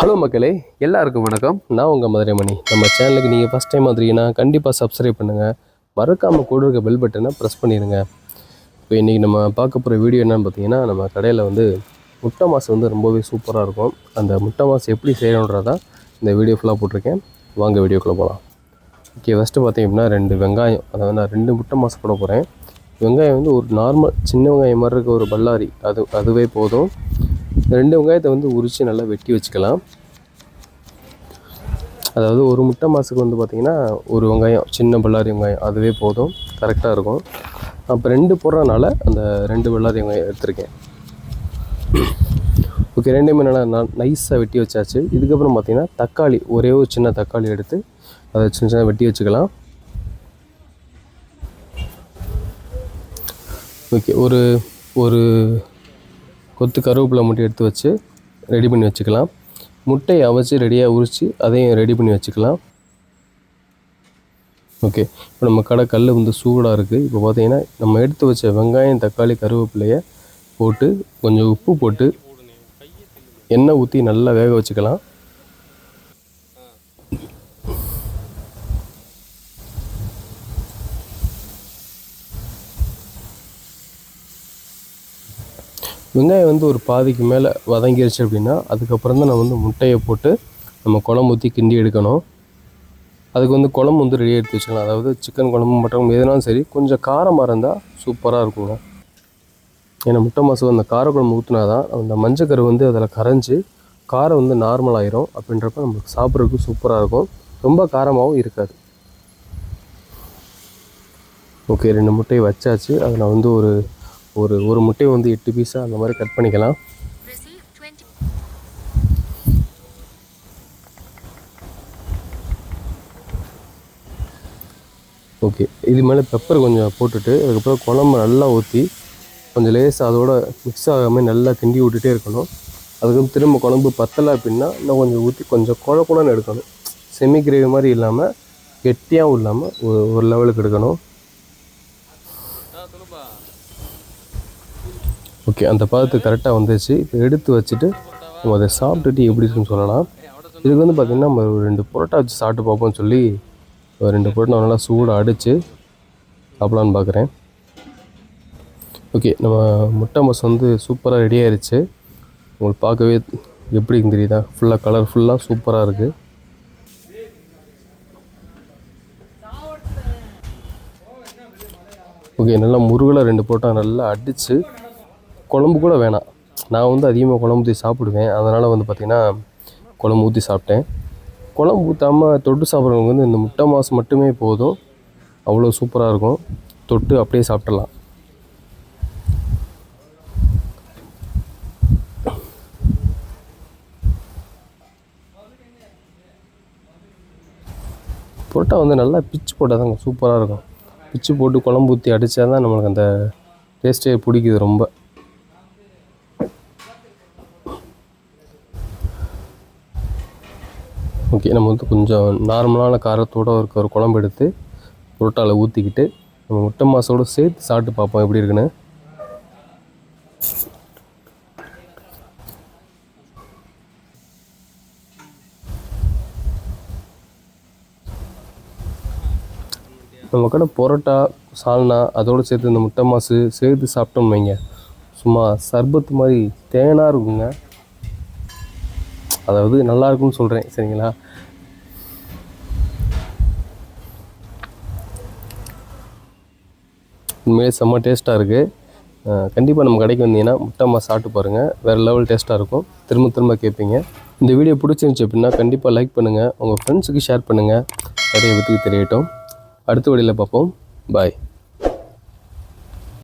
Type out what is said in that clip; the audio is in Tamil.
ஹலோ மக்களே எல்லாருக்கும் வணக்கம். நான் உங்கள் மதுரை மணி நம்ம சேனலுக்கு நீங்கள் ஃபஸ்ட் டைம் வந்துறீங்கன்னா கண்டிப்பாக சப்ஸ்கிரைப் பண்ணுங்கள் மறக்காமல் கூட இருக்க பெல் பட்டனை ப்ரெஸ் பண்ணிடுங்க இப்போ இன்றைக்கி நம்ம பார்க்க போகிற வீடியோ என்னன்னு பார்த்தீங்கன்னா நம்ம கடையில் வந்து முட்டை மாசு வந்து ரொம்பவே சூப்பராக இருக்கும். அந்த முட்டை மாசு எப்படி செய்யணுன்றதான் இந்த வீடியோ ஃபுல்லாக போட்டிருக்கேன். வாங்க வீடியோக்குள்ளே போகலாம் ஓகே ஃபஸ்ட்டு பார்த்தீங்க அப்படின்னா ரெண்டு வெங்காயம் அதாவது நான் ரெண்டு முட்டை மாசு போட போகிறேன் வெங்காயம் வந்து ஒரு நார்மல் சின்ன வெங்காயம் மாதிரி இருக்க ஒரு பல்லாரி அது அதுவே போதும். ரெண்டு வெங்காயத்தை வந்து உரித்து நல்லா வெட்டி வச்சுக்கலாம். அதாவது ஒரு முட்டை மாசுக்கு வந்து பார்த்திங்கன்னா ஒரு வெங்காயம் சின்ன பல்லாரி வெங்காயம் அதுவே போதும். கரெக்டாக இருக்கும். அப்போ ரெண்டு போடுறதுனால அந்த ரெண்டு பல்லாரி வெங்காயம் எடுத்திருக்கேன். ஓகே ரெண்டுமே நல்லா நான் நைஸாக வெட்டி வச்சாச்சு. இதுக்கப்புறம் பார்த்திங்கன்னா தக்காளி ஒரே ஒரு சின்ன தக்காளி எடுத்து அதை சின்ன சின்ன வெட்டி வச்சுக்கலாம். ஓகே ஒரு ஒரு கொத்து கருவேப்பிலை மட்டும் எடுத்து வச்சு ரெடி பண்ணி வச்சுக்கலாம். முட்டையை அவிச்சு ரெடியாக உரித்து அதையும் ரெடி பண்ணி வச்சுக்கலாம். ஓகே இப்போ நம்ம கடை கல் வந்து சூடாக இருக்குது இப்போ பார்த்தீங்கன்னா நம்ம எடுத்து வச்ச வெங்காயம் தக்காளி கருவேப்பிலையை போட்டு கொஞ்சம் உப்பு போட்டு எண்ணெய் ஊற்றி நல்லா வேக வச்சுக்கலாம். வெங்காயம் வந்து ஒரு பாதிக்கு மேலே வதங்கிருச்சு அப்படின்னா அதுக்கப்புறம் தான் நம்ம வந்து முட்டையை போட்டு நம்ம குழம்பு ஊற்றி கிண்டி எடுக்கணும். அதுக்கு வந்து குழம்பு வந்து ரெடி எடுத்து வச்சுக்கலாம். அதாவது சிக்கன் குழம்பு மட்டன் எதுனாலும் சரி கொஞ்சம் காரமாக இருந்தால் சூப்பராக இருக்குங்க. ஏன்னா முட்டை மாசம் அந்த காரக்குழம்பு ஊற்றினா தான் அந்த மஞ்சக்கரு வந்து அதில் கரைஞ்சி காரம் வந்து நார்மல் ஆயிரும். அப்படின்றப்ப நமக்கு சாப்பிட்றதுக்கு சூப்பராக இருக்கும். ரொம்ப காரமாகவும் இருக்காது. ஓகே ரெண்டு முட்டையை வச்சாச்சு. அதில் நான் வந்து ஒரு ஒரு ஒரு முட்டையை வந்து எட்டு பீஸாக அந்த மாதிரி கட் பண்ணிக்கலாம். ஓகே இது மேலே பெப்பர் கொஞ்சம் போட்டுட்டு அதுக்கப்புறம் குழம்பு நல்லா ஊற்றி கொஞ்சம் லேசாக அதோட மிக்ஸ் ஆகாமல் நல்லா கிண்டி விட்டுட்டே இருக்கணும். அதுக்கப்புறம் திரும்ப குழம்பு பத்தலை அப்படின்னா இன்னும் கொஞ்சம் ஊற்றி கொஞ்சம் குழ குழன்னு எடுக்கணும். செமி கிரேவி மாதிரி இல்லாமல் கெட்டியாகவும் இல்லாமல் ஒரு ஒரு லெவலுக்கு எடுக்கணும். ஓகே அந்த பதத்துக்கு கரெக்டாக வந்துச்சு இப்போ எடுத்து வச்சுட்டு நம்ம அதை சாப்பிட்டுட்டு எப்படி இருக்குன்னு சொல்லலாம். இதுக்கு வந்து பார்த்திங்கன்னா நம்ம ஒரு ரெண்டு புரோட்டா வச்சு சாப்பிட்டு பார்ப்போம்னு சொல்லி ஒரு ரெண்டு புரோட்டா நல்லா சூடாக அடித்து சாப்பிட்லான்னு பார்க்குறேன் ஓகே நம்ம முட்டை மஸ் வந்து சூப்பராக ரெடி ஆயிருச்சு. உங்களுக்கு பார்க்கவே எப்படி தெரியுதா? ஃபுல்லாக கலர்ஃபுல்லாக சூப்பராக இருக்குது ஓகே நல்லா முருகலாக ரெண்டு புரோட்டா நல்லா அடித்து குழம்பு கூட வேணாம். நான் வந்து அதிகமாக குழம்பு ஊற்றி சாப்பிடுவேன். அதனால் வந்து பார்த்திங்கன்னா குழம்பு ஊற்றி சாப்பிட்டேன். குழம்பு ஊற்றாமல் தொட்டு சாப்பிட்றவங்க வந்து இந்த முட்டை மாசு மட்டுமே போதும். அவ்வளோ சூப்பராக இருக்கும். தொட்டு அப்படியே சாப்பிட்றலாம் புரோட்டா வந்து நல்லா பிச்சு போட்டால் தாங்க சூப்பராக இருக்கும். பிச்சு போட்டு குழம்பு ஊற்றி அடித்தா தான் நம்மளுக்கு அந்த டேஸ்ட்டே பிடிக்குது ரொம்ப. ஓகே நம்ம வந்து கொஞ்சம் நார்மலான காரத்தோட இருக்க ஒரு குழம்பு எடுத்து புரோட்டாவில் ஊற்றிக்கிட்டு நம்ம முட்டை மாசோடு சேர்த்து சாப்பிட்டு பார்ப்போம் எப்படி இருக்குன்னு. நம்ம கடை பரோட்டா சால்னா அதோடு சேர்த்து இந்த முட்டை மாசு சேர்த்து சாப்பிட்டோம் வைங்க. சும்மா சர்பத்து மாதிரி தேனாக இருக்குங்க. அதாவது நல்லா இருக்கும்னு சொல்கிறேன் சரிங்களா? உண்மையிலே செம்ம டேஸ்ட்டாக இருக்குது கண்டிப்பாக நம்ம கடைக்கு வந்தீங்கன்னா முட்டம்மா சாப்பிட்டு பாருங்கள் வேறு லெவல் டேஸ்ட்டாக இருக்கும். திரும்ப திரும்ப கேட்பீங்க இந்த வீடியோ பிடிச்சிருந்துச்சி அப்படின்னா கண்டிப்பாக லைக் பண்ணுங்கள் உங்கள் ஃப்ரெண்ட்ஸுக்கு ஷேர் பண்ணுங்கள் நிறைய பேத்துக்கு தெரியட்டும். அடுத்த வழியில் பார்ப்போம். பாய்